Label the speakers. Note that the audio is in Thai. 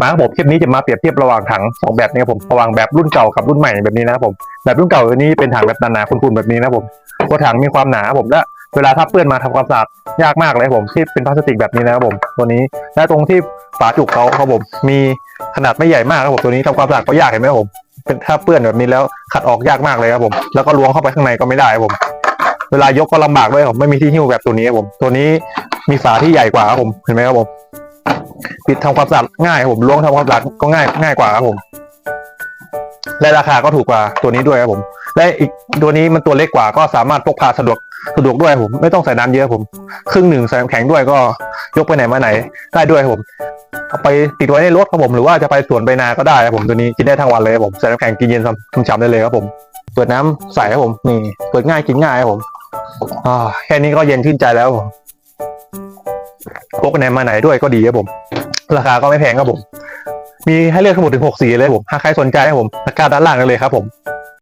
Speaker 1: มาครับผมคลิปนี้จะมาเปรียบเทียบระหว่างถังสองแบบนี้ครับผมระหว่างแบบรุ่นเก่ากับรุ่นใหม่แบบนี้นะครับผมแบบรุ่นเก่าตัวนี้เป็นถังแบบหนาๆคุณๆแบบนี้นะครับผมตัวถังมีความหนาครับผมและเวลาถ้าเปื้อนมาทำความสะอาดยากมากเลยครับผมที่เป็นพลาสติกแบบนี้นะครับผมตัวนี้และตรงที่ฝาจุกเขาครับผมมีขนาดไม่ใหญ่มากครับผมตัวนี้ทำความสะอาดก็ยากเห็นไหมครับผมเป็นถ้าเปื้อนแบบนี้แล้วขัดออกยากมากเลยครับผม แล้วก็ล้วงเข้าไปข้างในก็ไม่ได้ครับผม เวลายกก็ลำบากด้วยครับผมไม่มีที่หิ้วแบบตัวนี้ครับผม ตัวนี้มีฝาที่ใหญ่กว่าครับผมเห็นไหมครับผม ปิดทำความสะอาดง่ายครับผมล้วงทำความสะอาดก็ง่ายง่ายกว่าครับผมและราคาก็ถูกกว่าตัวนี้ด้วยครับผม และอีกตัวนี้มันตัวเล็กกว่าก็สามารถพกพาสะดวกสะดวกด้วยครับผม ไม่ต้องใส่น้ำเยอะครับผม ครึ่งหนึ่งใส่น้ำแข็งด้วยก็ยกไปไหนมาไหนได้ด้วยครับผมเอาไปติดไว้ในรถครับผมหรือว่าจะไปสวนไปนาก็ได้ครับผมตัวนี้กินได้ทั้งวันเลยครับผมใส่น้ำแข็งกินเย็นฉ่ำๆได้เลยครับผม เปิดน้ำใส่ครับผมนี่เปิดง่ายกินง่ายครับผมอ่าแค่นี้ก็เย็นชื่นใจแล้วครับผมพกไปไหนมาไหนด้วยก็ดีครับผม ราคาก็ไม่แพงครับผม มีให้เลือกทั้งหมดถึงหกสีเลยผม ถ้าใครสนใจครับผมตะกร้าด้านล่างได้เลยครับผม